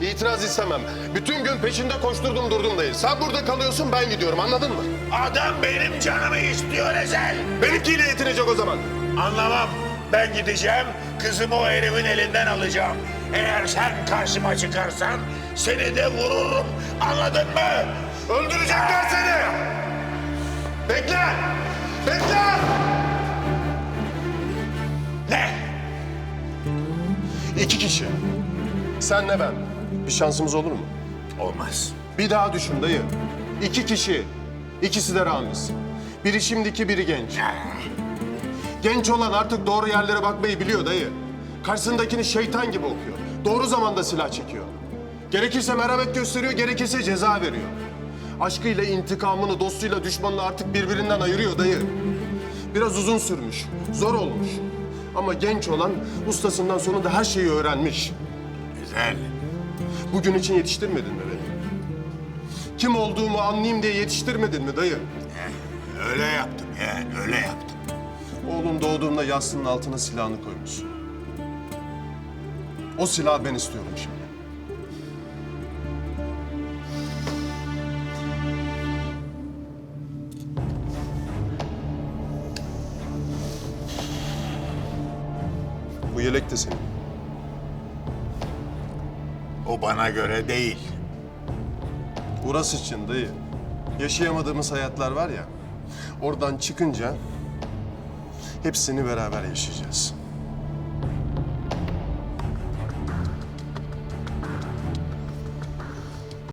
İtiraz istemem. Bütün gün peşinde koşturdum durdum dayı. Sen burada kalıyorsun ben gidiyorum anladın mı? Adam benim canımı istiyor Ezel. Benimkiyle yetinecek o zaman. Anlamam. Ben gideceğim, kızımı o herifin elinden alacağım. Eğer sen karşıma çıkarsan seni de vururum. Anladın mı? Öldürecekler seni! Bekle! Bekle! Ne? İki kişi. Senle ben. Bir şansımız olur mu? Olmaz. Bir daha düşün dayı. İki kişi. İkisi de Ramiz. Biri şimdiki, biri genç. Genç olan artık doğru yerlere bakmayı biliyor dayı. Karşısındakini şeytan gibi okuyor. Doğru zamanda silah çekiyor. Gerekirse merhamet gösteriyor, gerekirse ceza veriyor. Aşkıyla intikamını, dostuyla düşmanını artık birbirinden ayırıyor dayı. Biraz uzun sürmüş, zor olmuş. Ama genç olan ustasından sonunda her şeyi öğrenmiş. Güzel. Bugün için yetiştirmedin mi beni? Kim olduğumu anlayayım diye yetiştirmedin mi dayı? Öyle yaptım ya, öyle yaptım. Oğlum doğduğunda yastığının altına silahını koymuş. O silahı ben istiyorum şimdi. Bu yelek de senin. O bana göre değil. Burası için dayı. Yaşayamadığımız hayatlar var ya. Oradan çıkınca hepsini beraber yaşayacağız.